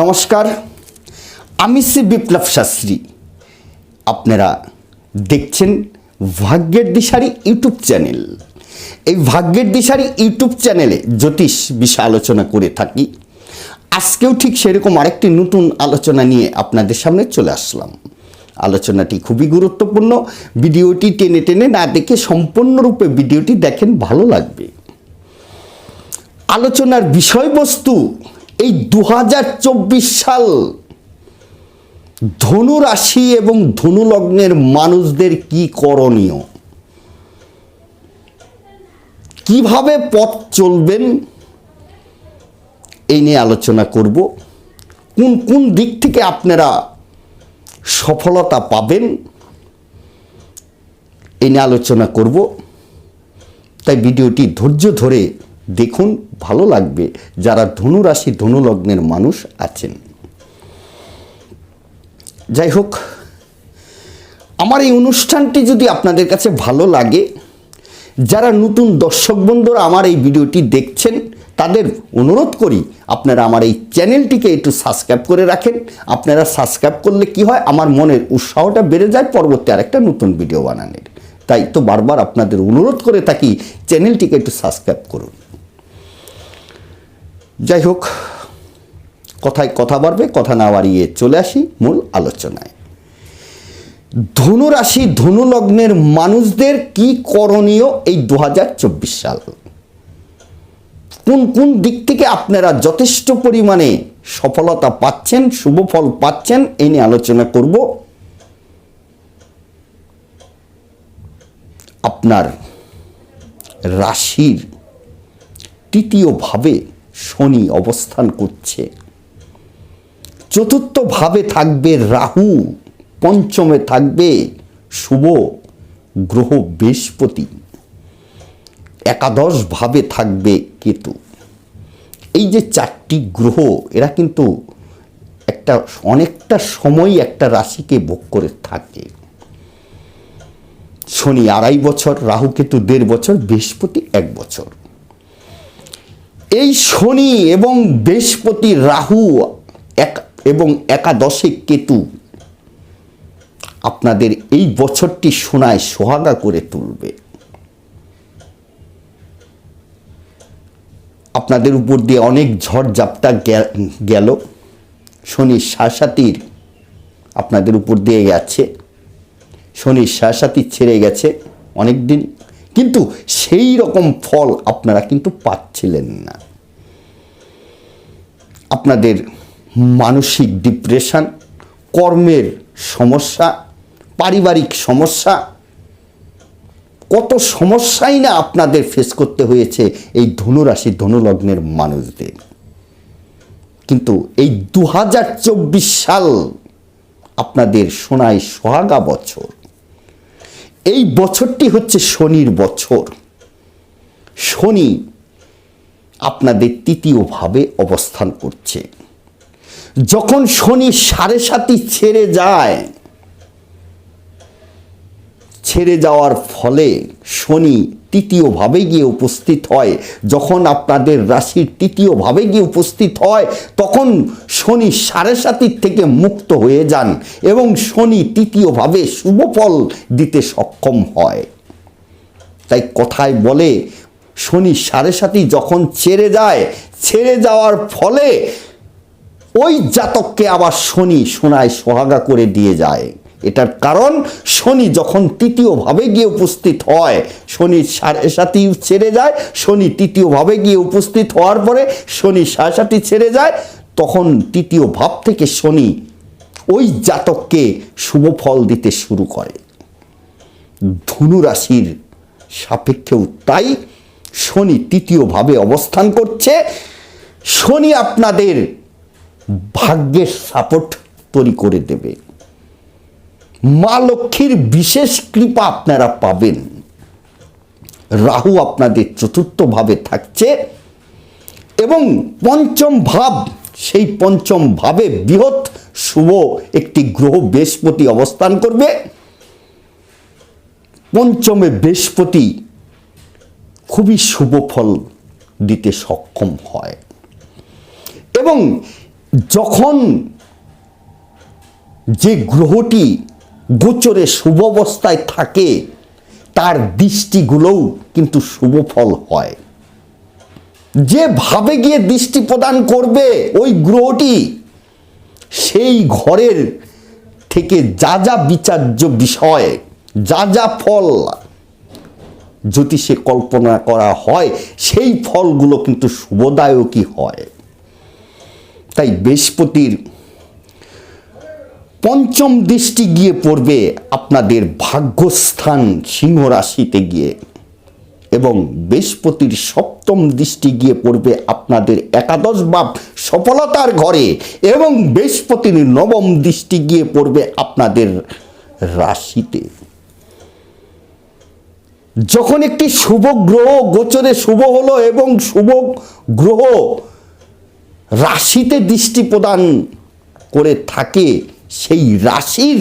নমস্কার, আমি শ্রী বিপ্লব শাস্ত্রী। আপনারা দেখছেন ভাগ্যের দিশারি ইউটিউব চ্যানেল। এই ভাগ্যের দিশারি ইউটিউব চ্যানেলে জ্যোতিষ বিষয় আলোচনা করে থাকি। আজকেও ঠিক সেরকম আরেকটি নতুন আলোচনা নিয়ে আপনাদের সামনে চলে আসলাম। আলোচনাটি খুবই গুরুত্বপূর্ণ। ভিডিওটি টেনে টেনে না দেখে সম্পূর্ণরূপে ভিডিওটি দেখেন ভালো লাগবে। আলোচনার বিষয়বস্তু এই দু হাজার চব্বিশ সাল ধনু রাশি এবং ধনু লগ্নের মানুষদের কি করণীয়? কীভাবে পথ চলবেন? এই নিয়ে আলোচনা করব। কোন কোন দিক থেকে আপনারা সফলতা পাবেন? এই নিয়ে আলোচনা করব। তাই ভিডিওটি ধৈর্য ধরে দেখুন, ভালো লাগবে যারা ধনু রাশি, ধনু লগ্নের মানুষ আছেন। যাই হোক, আমার এই অনুষ্ঠানটি যদি আপনাদের কাছে ভালো লাগে, যারা নতুন দর্শক বন্ধুরা আমার এই ভিডিওটি দেখছেন, তাদের অনুরোধ করি আপনারা আমার এই চ্যানেলটিকে একটু সাবস্ক্রাইব করে রাখেন। আপনারা সাবস্ক্রাইব করলে কি হয়, আমার মনের উৎসাহটা বেড়ে যায়, পরবর্তী আরেকটা নতুন ভিডিও বানানোর। তাই তো বারবার আপনাদের অনুরোধ করে থাকি, চ্যানেলটিকে একটু সাবস্ক্রাইব করুন। যাই হোক কথায় কথা বাড়বে, কথা না বাড়িয়ে চলে আসি মূল আলোচনায়। ধনু রাশি ধনু লগ্নের মানুষদের কি করণীয় এই দু হাজার চব্বিশ সাল? কোন কোন দিক থেকে আপনারা যথেষ্ট পরিমাণে সফলতা পাচ্ছেন, শুভ ফল পাচ্ছেন, এই নিয়ে আলোচনা করব। আপনার রাশির তৃতীয়ভাবে শনি অবস্থান করছে। চতুর্থভাবে থাকবে রাহু, পঞ্চমে থাকবে শুভ গ্রহ বৃহস্পতি। একাদশ ভাবে থাকবে কেতু। এই যে চারটি গ্রহ, এরা কিন্তু একটা অনেকটা সময় একটা রাশিকে ভোগ করে থাকে। শনি আড়াই বছর, রাহু কেতু দেড় বছর, বৃহস্পতি এক বছর। এই শনি এবং বৃহস্পতি রাহু এক এবং একাদশে কেতু আপনাদের এই বছরটি সোনায় সোহাগা করে তুলবে। আপনাদের উপর দিয়ে অনেক ঝড় জাপটা গেল। শনির শাসাতির আপনাদের উপর দিয়ে গেছে। শনির শাসাতি ছেড়ে গেছে অনেক দিন কিন্তু সেই রকম ফল আপনারা কিন্তু পাচ্ছিলেন না। আপনাদের মানসিক ডিপ্রেশন কর্মের সমস্যা, পারিবারিক সমস্যা, কত সমস্যাই না আপনাদের ফেস করতে হয়েছে এই ধনুরাশি, ধনুলগ্নের মানুষদের। কিন্তু এই দু হাজার চব্বিশ সাল আপনাদের সোনায় সোহাগা বছর এই বছরটি হচ্ছে শনির বছর। শনি আপনাদের তৃতীয়ভাবে অবস্থান করছে। যখন শনি সাড়ে সাতি ছেড়ে যায়, ছেড়ে যাওয়ার ফলে শনি তৃতীয়ভাবে গিয়ে উপস্থিত হয়। যখন আপনাদের রাশির তৃতীয়ভাবে গিয়ে উপস্থিত হয়, তখন শনি সাড়ে সাতির থেকে মুক্ত হয়ে যান এবং শনি তৃতীয়ভাবে শুভ ফল দিতে সক্ষম হয়। তাই কথায় বলে, শনি সাড়ে সাতি যখন ছেড়ে যায়, ছেড়ে যাওয়ার ফলে ওই জাতককে আবার শনি সোনায় সোহাগা করে দিয়ে যায়। এটার কারণ, শনি যখন তৃতীয়ভাবে গিয়ে উপস্থিত হয়, শনি সাড়ে সাতি ছেড়ে যায়, শনি তৃতীয়ভাবে গিয়ে উপস্থিত হওয়ার পরে শনি সাড়ে সাতি ছেড়ে যায়, তখন তৃতীয় ভাব থেকে শনি ওই জাতককে শুভ ফল দিতে শুরু করে। ধনু রাশির সাপেক্ষেও তাই শনি তৃতীয়ভাবে অবস্থান করছে। শনি আপনাদের ভাগ্যের সাপোর্ট তৈরি করে দেবে। মা লক্ষ্মীর বিশেষ কৃপা আপনারা পাবেন। রাহু আপনাদের চতুর্থভাবে থাকছে এবং পঞ্চম ভাব, সেই পঞ্চম ভাবে বৃহৎ শুভ একটি গ্রহ বৃহস্পতি অবস্থান করবে। পঞ্চমে বৃহস্পতি খুবই শুভ ফল দিতে সক্ষম হয় এবং যখন যে গ্রহটি গোচরে শুভ অবস্থায় থাকে, তার দৃষ্টিগুলোও কিন্তু শুভ ফল হয়। যেভাবে গিয়ে দৃষ্টি প্রদান করবে ওই গ্রহটি, সেই ঘরের থেকে যা যা বিচার্য বিষয়, যা যা ফল জ্যোতিষে কল্পনা করা হয়, সেই ফলগুলো কিন্তু শুভদায়কই হয়। তাই বৃহস্পতির পঞ্চম দৃষ্টি গিয়ে পড়বে আপনাদের ভাগ্যস্থান সিংহ রাশিতে গিয়ে। এবং বৃহস্পতির সপ্তম দৃষ্টি গিয়ে পড়বে আপনাদের একাদশ ভাব সফলতার ঘরে। এবং বৃহস্পতির নবম দৃষ্টি গিয়ে পড়বে আপনাদের রাশিতে। যখন একটি শুভ গ্রহ গোচরে শুভ হলো এবং শুভ গ্রহ রাশিতে দৃষ্টি প্রদান করে থাকে সেই রাশির,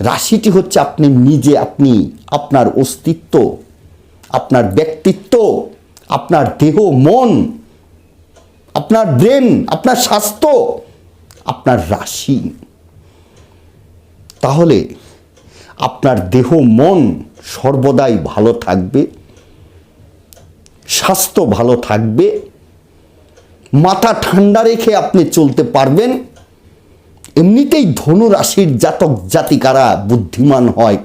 রাশিটি হচ্ছে আপনি নিজে, আপনি আপনার অস্তিত্ব, আপনার ব্যক্তিত্ব, আপনার দেহ, মন, আপনার ব্রেন, আপনার স্বাস্থ্য, আপনার রাশি। তাহলে আপনার দেহ, মন সর্বদাই ভালো থাকবে, স্বাস্থ্য ভালো থাকবে, মাথা ঠান্ডা রেখে আপনি চলতে পারবেন এমনিতেই ধনু রাশির জাতক জাতিকারা বুদ্ধিমান হয়,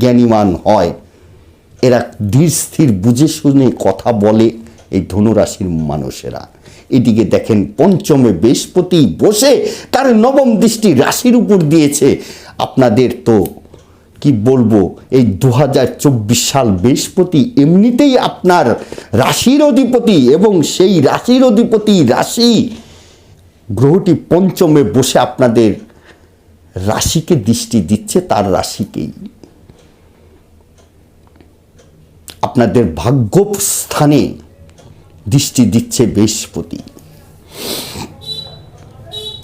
জ্ঞানীমান হয়। এরা ধীর স্থির বুঝে শুনে কথা বলে এই ধনুরাশির মানুষেরা। এদিকে দেখেন, পঞ্চমে বৃহস্পতি বসে তার নবম দৃষ্টি রাশির উপর দিয়েছে। আপনাদের তো কি বলব, এই দু হাজার চব্বিশ সাল বৃহস্পতি এমনিতেই আপনার রাশির অধিপতি এবং সেই রাশির অধিপতি রাশি গ্রহটি পঞ্চমে বসে আপনাদের রাশিকে দৃষ্টি দিচ্ছে, তার রাশিকেই। আপনাদের ভাগ্য স্থানে দৃষ্টি দিচ্ছে বৃহস্পতি।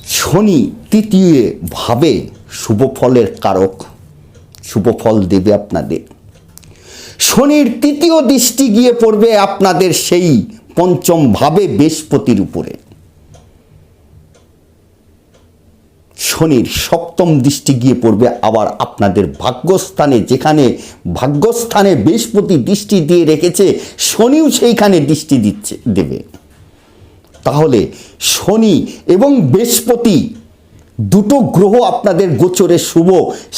শনি তৃতীয় ভাবে শুভ ফলের কারক, শুভ ফল দেবে আপনাদের। শনির তৃতীয় দৃষ্টি গিয়ে পড়বে আপনাদের সেই পঞ্চম ভাবে বৃহস্পতির উপরে। শনির সপ্তম দৃষ্টি গিয়ে পড়বে আবার আপনাদের ভাগ্যস্থানে, যেখানে ভাগ্যস্থানে বৃহস্পতি দৃষ্টি দিয়ে রেখেছে, শনিও সেইখানে দৃষ্টি দিচ্ছে, দেবে। তাহলে শনি এবং বৃহস্পতি দুটো গ্রহ আপনাদের গোচরে শুভ,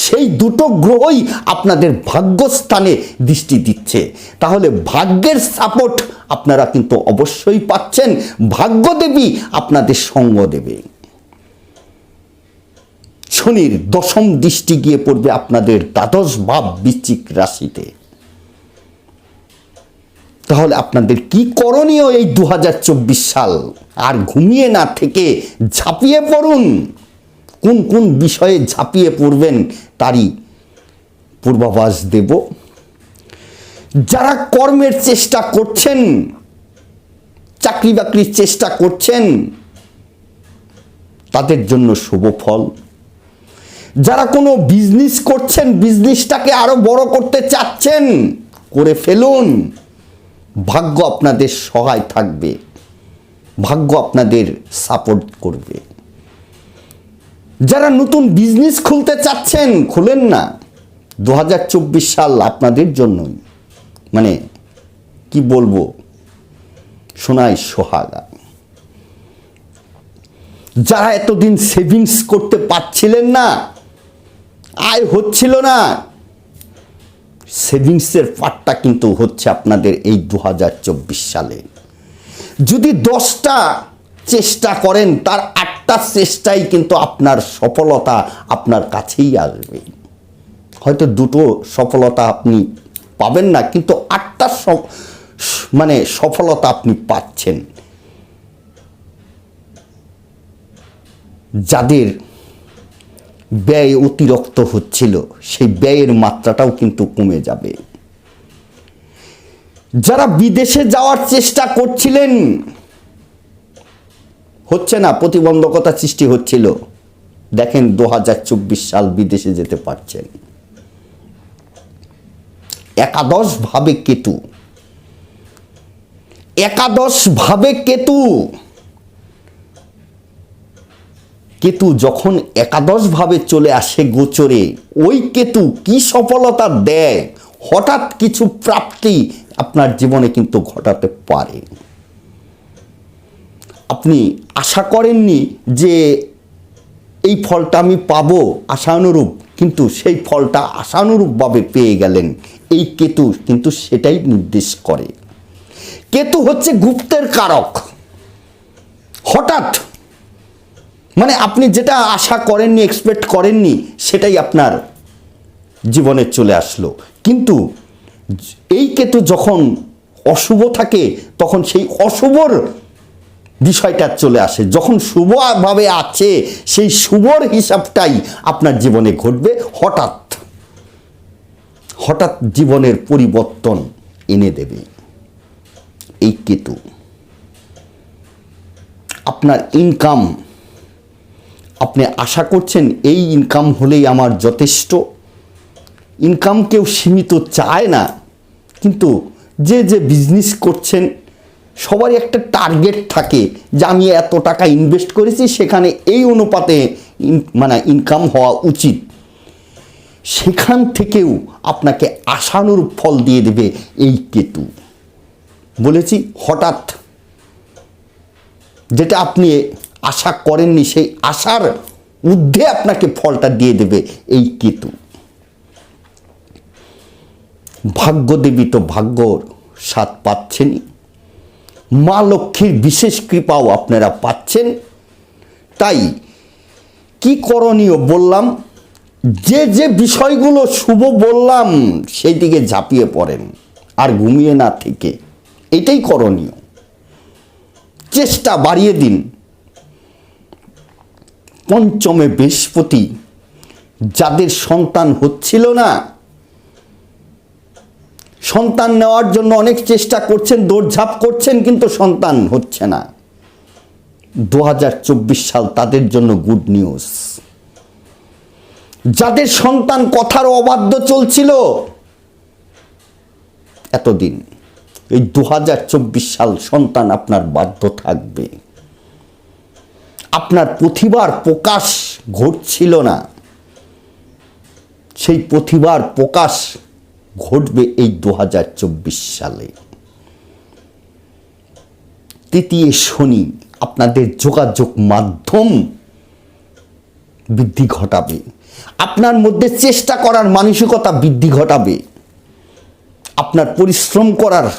সেই দুটো গ্রহই আপনাদের ভাগ্যস্থানে দৃষ্টি দিচ্ছে। তাহলে ভাগ্যের সাপোর্ট আপনারা কিন্তু অবশ্যই পাচ্ছেন, ভাগ্যদেবী আপনাদের সঙ্গ দেবে। শনির দশম দৃষ্টি গিয়ে পড়বে আপনাদের দ্বাদশ ভাব বৃশ্চিক রাশিতে। তাহলে আপনাদের কি করণীয় এই দু হাজার চব্বিশ সাল? আর ঘুমিয়ে না থেকে ঝাঁপিয়ে পড়ুন। কোন কোন বিষয়ে ঝাঁপিয়ে পড়বেন তারই পূর্বাভাস দেব। যারা কর্মের চেষ্টা করছেন চাকরি বাকরির চেষ্টা করছেন, তাদের জন্য শুভ ফল। যারা কোনো বিজনেস করছেন বিজনেসটাকে আরও বড় করতে চাচ্ছেন, করে ফেলুন। ভাগ্য আপনাদের সহায় থাকবে। ভাগ্য আপনাদের সাপোর্ট করবে। যারা নতুন বিজনেস খুলতে চাচ্ছেন, খুলেন না। দু হাজার চব্বিশ সাল আপনাদের জন্যই। মানে কি বলব? সোনায় সোহাগা। যারা এতদিন সেভিংস করতে পারছিলেন না আয় হচ্ছিল না। সেভিংসের পার্টটা কিন্তু হচ্ছে আপনাদের এই দু হাজার চব্বিশ সালে। যদি দশটা চেষ্টা করেন, তার আটটা চেষ্টাই কিন্তু আপনার সফলতা আপনার কাছেই আসবে। হয়তো দুটো সফলতা আপনি পাবেন না, কিন্তু আটটা মানে সফলতা আপনি পাচ্ছেন। যাদের ব্যয় অতিরিক্ত হচ্ছিল, সেই ব্যয়ের মাত্রাটাও কিন্তু কমে যাবে। যারা বিদেশে যাওয়ার চেষ্টা করছিলেন, হচ্ছে না, প্রতিবন্ধকতা সৃষ্টি হচ্ছিল। দেখেন দু হাজার চব্বিশ সাল বিদেশে যেতে পারছেন। একাদশ ভাবে কেতু। একাদশ ভাবে কেতু। কেতু যখন একাদশভাবে চলে আসে গোচরে, ওই কেতু কি সফলতা দেয়? হঠাৎ কিছু প্রাপ্তি আপনার জীবনে কিন্তু ঘটাতে পারে। আপনি আশা করেননি যে এই ফলটা আমি পাবো আশানুরূপ, কিন্তু সেই ফলটা আশানুরূপভাবে পেয়ে গেলেন। এই কেতু কিন্তু সেটাই নির্দেশ করে। কেতু হচ্ছে গুপ্তের কারক। হঠাৎ মানে আপনি যেটা আশা করেননি এক্সপেক্ট করেননি, সেটাই আপনার জীবনে চলে আসলো। কিন্তু এই কেতু যখন অশুভ থাকে, তখন সেই অশুভর বিষয়টা চলে আসে। যখন শুভভাবে আছে, সেই শুভর হিসাবটাই আপনার জীবনে ঘটবে। হঠাৎ হঠাৎ জীবনের পরিবর্তন এনে দেবে। এই কেতু, আপনার ইনকাম আপনি আশা করছেন এই ইনকাম হলেই আমার যথেষ্ট? ইনকাম কেউ সীমিত চায় না, কিন্তু যে যে বিজনেস করছেন, সবারই একটা টার্গেট থাকে যে আমি এত টাকা ইনভেস্ট করেছি, সেখানে এই অনুপাতে মানে ইনকাম হওয়া উচিত। সেখান থেকেও আপনাকে আশানুরূপ ফল দিয়ে দেবে এই কেতু। বলেছি হঠাৎ, যেটা আপনি আশা করেননি, সেই আশার ঊর্ধ্বে আপনাকে ফলটা দিয়ে দেবে এই কেতু। ভাগ্যদেবী তো ভাগ্যর স্বাদ পাচ্ছেনই। মা লক্ষ্মীর বিশেষ কৃপাও আপনারা পাচ্ছেন। তাই কি করণীয় বললাম, যে যে বিষয়গুলো শুভ বললাম সেই দিকে ঝাঁপিয়ে পড়েন আর ঘুমিয়ে না থেকে। এটাই করণীয়। চেষ্টা বাড়িয়ে দিন। পঞ্চমে বৃহস্পতি যাদের সন্তান হচ্ছিল না, সন্তান নেওয়ার জন্য অনেক চেষ্টা করছেন, দৌড়ঝাঁপ করছেন, কিন্তু সন্তান হচ্ছে না। দু হাজার চব্বিশ সাল তাদের জন্য গুড নিউজ। যাদের সন্তান কথার অবাধ্য চলছিল এতদিন, এই দু হাজার চব্বিশ সাল সন্তান আপনার বাধ্য থাকবে। আপনার প্রতিভার প্রকাশ ঘটছিল না। সেই প্রতিভার প্রকাশ ঘটবে এই দু হাজার চব্বিশ সালে। তৃতীয় শনি আপনাদের যোগাযোগ মাধ্যম বৃদ্ধি ঘটাবে। আপনার মধ্যে চেষ্টা করার মানসিকতা বৃদ্ধি ঘটাবে। আপনার পরিশ্রম করার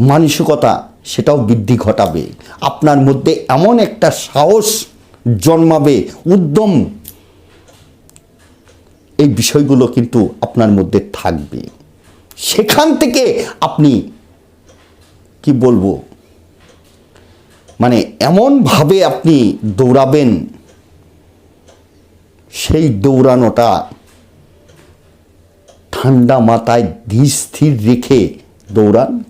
মানসিকতা সেটাও বৃদ্ধি ঘটাবে। আপনার মধ্যে এমন একটা সাহস জন্মাবে, উদ্যম। এই বিষয়গুলো কিন্তু আপনার মধ্যে থাকবে। সেখান থেকে আপনি কি বলব? মানে এমনভাবে আপনি দৌড়াবেন, সেই দৌড়ানোটা ঠান্ডা মাথায় ধীর স্থির রেখে দৌড়ান।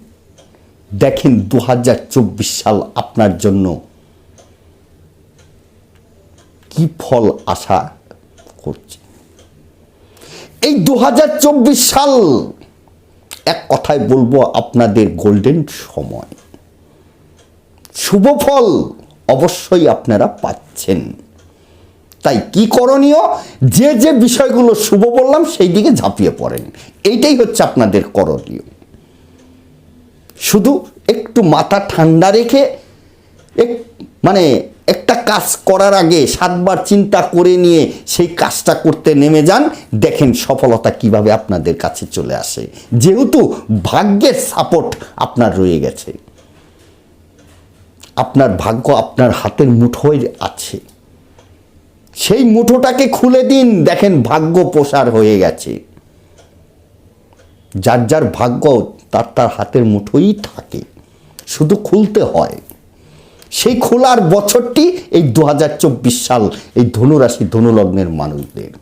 দেখেন দু হাজার চব্বিশ সাল আপনার জন্য কি ফল আশা করছে? এই দু হাজার চব্বিশ সাল এক কথায় বলব আপনাদের গোল্ডেন সময়। শুভ ফল অবশ্যই আপনারা পাচ্ছেন। তাই কি করণীয়? যে যে বিষয়গুলো শুভ বললাম, সেই দিকে ঝাঁপিয়ে পড়েন। এইটাই হচ্ছে আপনাদের করণীয়। শুধু একটু মাথা ঠান্ডা রেখে এক মানে একটা কাজ করার আগে সাতবার চিন্তা করে নিয়ে সেই কাজটা করতে নেমে যান, দেখেন সফলতা কীভাবে আপনাদের কাছে চলে আসে। যেহেতু ভাগ্যের সাপোর্ট আপনার রয়ে গেছে। আপনার ভাগ্য আপনার হাতের মুঠোয় আছে। সেই মুঠোটাকে খুলে দিন, দেখেন ভাগ্য প্রসার হয়ে গেছে। যার যার ভাগ্য তার তার হাতের মুঠোই থাকে। শুধু খুলতে হয়। সেই খোলার বছরটি এই দু হাজার চব্বিশ সাল এই ধনুরাশি ধনুলগ্নের মানুষদের।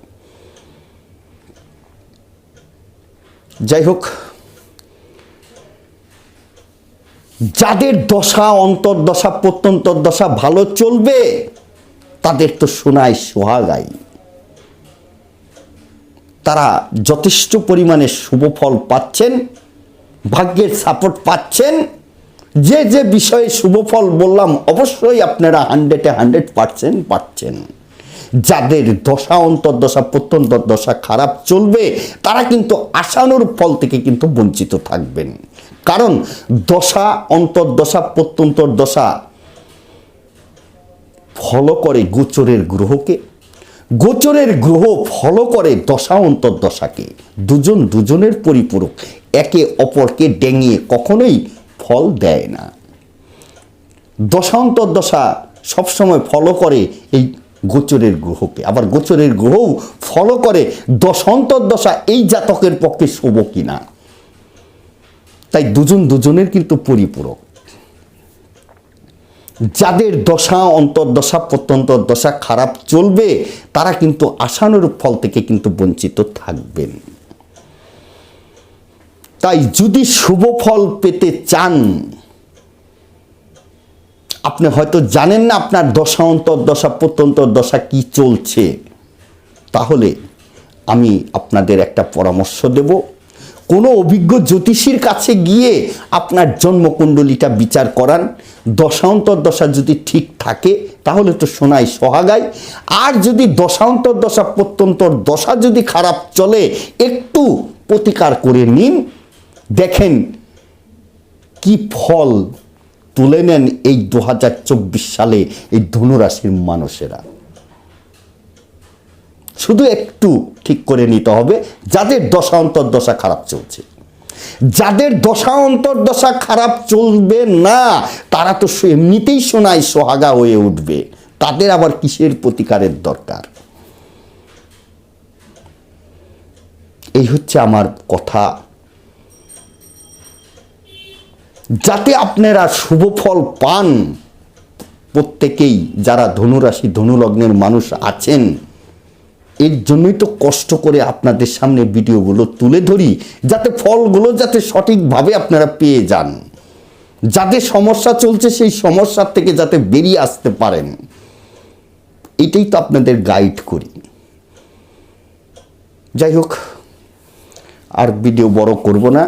যাই হোক, যাদের দশা, অন্তর্দশা প্রত্যন্তর দশা ভালো চলবে, তাদের তো শোনায় সোহাগাই। তারা যথেষ্ট পরিমাণে শুভ ফল পাচ্ছেন। ভাগ্যের সাপোর্ট পাচ্ছেন। যে যে বিষয়ে শুভফল বললাম, অবশ্যই আপনারা হান্ড্রেডে হান্ড্রেড পার্সেন্ট পাচ্ছেন। যাদের দশা, অন্তর্দশা প্রত্যন্তর দশা খারাপ চলবে, তারা কিন্তু আশানুর ফল থেকে কিন্তু বঞ্চিত থাকবেন। কারণ দশা, অন্তর্দশা প্রত্যন্তর দশা ফলো করে গোচরের গ্রহকে, গোচরের গ্রহ ফলো করে দশা, অন্তর্দশাকে। দুজন দুজনের পরিপূরক। অপরকে ডেঙিয়ে কখনোই ফল দেয় না। দশান্তর্দশা সবসময় ফলো করে এই গোচরের গ্রহকে। আবার গোচরের গ্রহও ফলো করে দশান্তর্দশা এই জাতকের পক্ষে শুভ কিনা। তাই দুজন দুজনের কিন্তু পরিপূরক। যাদের দশা, অন্তর্দশা প্রত্যন্তর দশা খারাপ চলবে, তারা কিন্তু আশানুরূপ ফল থেকে কিন্তু বঞ্চিত থাকবেন। তাই যদি শুভ ফল পেতে চান, আপনি হয়তো জানেন না আপনার দশা প্রত্যন্তর, দশা কি চলছে। তাহলে আমি আপনাদের একটা পরামর্শ দেব। কোনো অভিজ্ঞ জ্যোতিষীর কাছে গিয়ে আপনার জন্মকুণ্ডলীটা বিচার করান। দশান্তর দশা যদি ঠিক থাকে, তাহলে তো সোনাই সোহাগায় আর যদি দশান্তর দশা প্রত্যন্তর, দশা যদি খারাপ চলে, একটু প্রতিকার করে নিন। দেখেন কি ফল তুলে নেন এই দু হাজার চব্বিশ সালে এই ধনুরাশির মানুষেরা। শুধু একটু ঠিক করে নিতে হবে, যাদের দশা অন্তর্দশা খারাপ চলছে। যাদের দশা অন্তর্দশা খারাপ চলবে না, তারা তো এমনিতেই শোনায় সোহাগা হয়ে উঠবে। তাদের আবার কিসের প্রতিকারের দরকার? এই হচ্ছে আমার কথা। যাতে আপনারা শুভ ফল পান। প্রত্যেকেই যারা ধনুরাশি, ধনুলগ্নের মানুষ আছেন, এর জন্যই তো কষ্ট করে আপনাদের সামনে ভিডিওগুলো তুলে ধরি, যাতে ফলগুলো যাতে সঠিকভাবে আপনারা পেয়ে যান। যাদের সমস্যা চলছে, সেই সমস্যার থেকে যাতে বেরিয়ে আসতে পারেন। এটাই তো আপনাদের গাইড করি। যাই হোক, আর ভিডিও বড় করব না।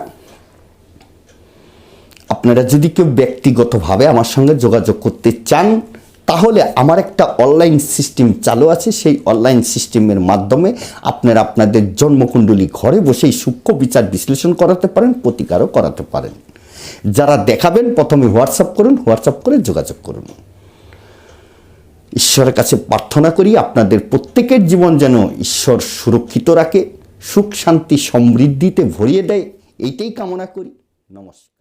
আপনারা যদি কেউ ব্যক্তিগতভাবে আমার সঙ্গে যোগাযোগ করতে চান, তাহলে আমার একটা অনলাইন সিস্টেম চালু আছে। সেই অনলাইন সিস্টেমের মাধ্যমে আপনারা আপনাদের জন্মকুণ্ডলী ঘরে বসেই সূক্ষ্ম বিচার বিশ্লেষণ করাতে পারেন, প্রতিকারও করাতে পারেন। যারা দেখাবেন, প্রথমে হোয়াটসঅ্যাপ করুন হোয়াটসঅ্যাপ করে যোগাযোগ করুন। ঈশ্বরের কাছে প্রার্থনা করি, আপনাদের প্রত্যেকের জীবন যেন ঈশ্বর সুরক্ষিত রাখে, সুখ শান্তি সমৃদ্ধিতে ভরিয়ে দেয়। এইটাই কামনা করি। নমস্কার।